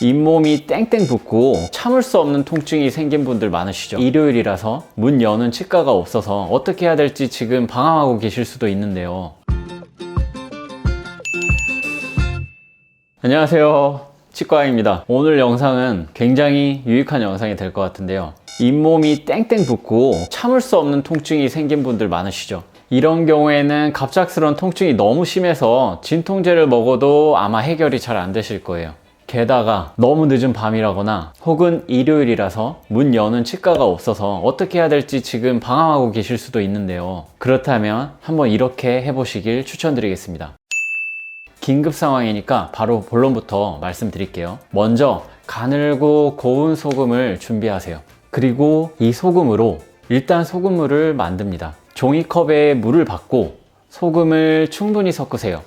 잇몸이 땡땡 붓고 참을 수 없는 통증이 생긴 분들 많으시죠? 일요일이라서 문 여는 치과가 없어서 어떻게 해야 될지 지금 방황하고 계실 수도 있는데요. 안녕하세요. 치과입니다. 오늘 영상은 굉장히 유익한 영상이 될 것 같은데요. 잇몸이 땡땡 붓고 참을 수 없는 통증이 생긴 분들 많으시죠? 이런 경우에는 갑작스러운 통증이 너무 심해서 진통제를 먹어도 아마 해결이 잘 안 되실 거예요. 게다가 너무 늦은 밤이라거나 혹은 일요일이라서 문 여는 치과가 없어서 어떻게 해야 될지 지금 방황하고 계실 수도 있는데요. 그렇다면 한번 이렇게 해보시길 추천드리겠습니다. 긴급 상황이니까 바로 본론부터 말씀드릴게요. 먼저 가늘고 고운 소금을 준비하세요. 그리고 이 소금으로 일단 소금물을 만듭니다. 종이컵에 물을 받고 소금을 충분히 섞으세요.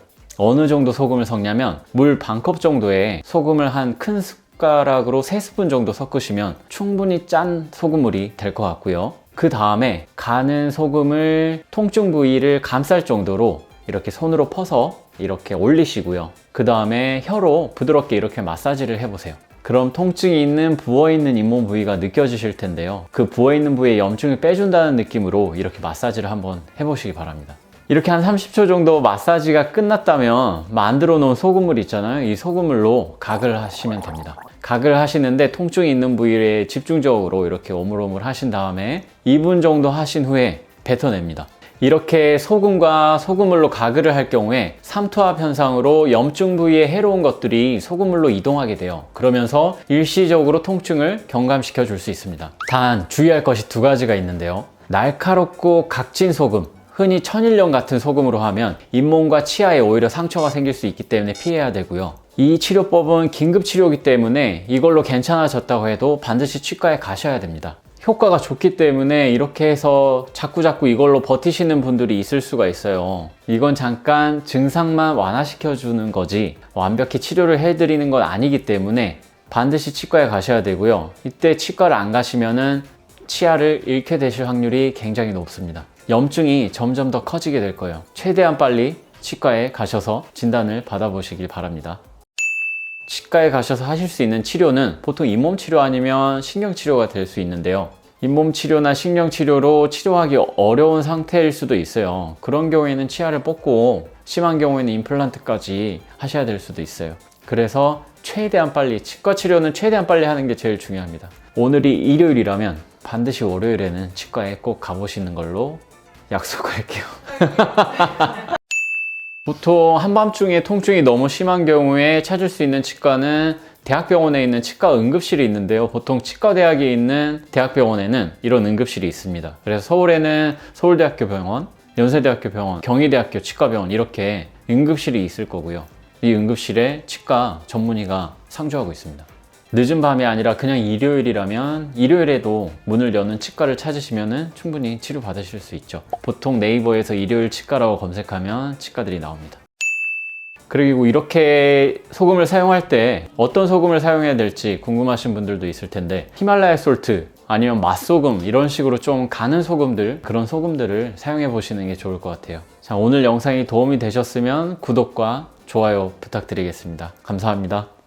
어느 정도 소금을 섞냐면 물 반 컵 정도의 소금을 한 큰 숟가락으로 3스푼 정도 섞으시면 충분히 짠 소금물이 될 것 같고요. 그 다음에 가는 소금을 통증 부위를 감쌀 정도로 이렇게 손으로 퍼서 이렇게 올리시고요. 그 다음에 혀로 부드럽게 이렇게 마사지를 해보세요. 그럼 통증이 있는 부어있는 잇몸 부위가 느껴지실 텐데요. 그 부어있는 부위의 염증을 빼준다는 느낌으로 이렇게 마사지를 한번 해보시기 바랍니다. 이렇게 한 30초 정도 마사지가 끝났다면 만들어 놓은 소금물 있잖아요. 이 소금물로 각을 하시면 됩니다. 각을 하시는데 통증이 있는 부위에 집중적으로 이렇게 오물오물 하신 다음에 2분 정도 하신 후에 뱉어냅니다. 이렇게 소금과 소금물로 가글을 할 경우에 삼투압 현상으로 염증 부위에 해로운 것들이 소금물로 이동하게 돼요. 그러면서 일시적으로 통증을 경감시켜 줄 수 있습니다. 단 주의할 것이 두 가지가 있는데요. 날카롭고 각진 소금, 흔히 천일염 같은 소금으로 하면 잇몸과 치아에 오히려 상처가 생길 수 있기 때문에 피해야 되고요. 이 치료법은 긴급 치료이기 때문에 이걸로 괜찮아졌다고 해도 반드시 치과에 가셔야 됩니다. 효과가 좋기 때문에 이렇게 해서 자꾸자꾸 이걸로 버티시는 분들이 있을 수가 있어요. 이건 잠깐 증상만 완화시켜주는 거지 완벽히 치료를 해드리는 건 아니기 때문에 반드시 치과에 가셔야 되고요. 이때 치과를 안 가시면은 치아를 잃게 되실 확률이 굉장히 높습니다. 염증이 점점 더 커지게 될 거예요. 최대한 빨리 치과에 가셔서 진단을 받아보시길 바랍니다. 치과에 가셔서 하실 수 있는 치료는 보통 잇몸 치료 아니면 신경 치료가 될 수 있는데요. 잇몸 치료나 신경 치료로 치료하기 어려운 상태일 수도 있어요. 그런 경우에는 치아를 뽑고 심한 경우에는 임플란트까지 하셔야 될 수도 있어요. 그래서 최대한 빨리 치과 치료는 최대한 빨리 하는 게 제일 중요합니다. 오늘이 일요일이라면 반드시 월요일에는 치과에 꼭 가보시는 걸로 약속할게요. 보통 한밤중에 통증이 너무 심한 경우에 찾을 수 있는 치과는 대학병원에 있는 치과 응급실이 있는데요. 보통 치과대학에 있는 대학병원에는 이런 응급실이 있습니다. 그래서 서울에는 서울대학교 병원, 연세대학교 병원, 경희대학교 치과병원 이렇게 응급실이 있을 거고요. 이 응급실에 치과 전문의가 상주하고 있습니다. 늦은 밤이 아니라 그냥 일요일이라면 일요일에도 문을 여는 치과를 찾으시면 충분히 치료 받으실 수 있죠. 보통 네이버에서 일요일 치과라고 검색하면 치과들이 나옵니다. 그리고 이렇게 소금을 사용할 때 어떤 소금을 사용해야 될지 궁금하신 분들도 있을 텐데 히말라야 솔트 아니면 맛소금 이런 식으로 좀 가는 소금들 그런 소금들을 사용해 보시는 게 좋을 것 같아요. 자, 오늘 영상이 도움이 되셨으면 구독과 좋아요 부탁드리겠습니다. 감사합니다.